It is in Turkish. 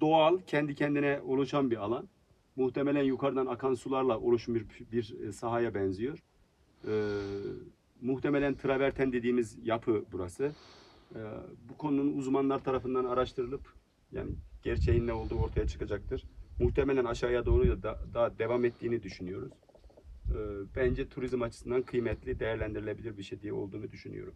doğal, kendi kendine oluşan bir alan. Muhtemelen yukarıdan akan sularla oluşmuş bir e, sahaya benziyor. Ee, muhtemelen traverten dediğimiz yapı burası. Ee, bu konunun uzmanlar tarafından araştırılıp yani gerçeğin ne olduğu ortaya çıkacaktır. Muhtemelen aşağıya doğru da daha devam ettiğini düşünüyoruz. Ee, bence turizm açısından kıymetli, değerlendirilebilir bir şey diye olduğunu düşünüyorum.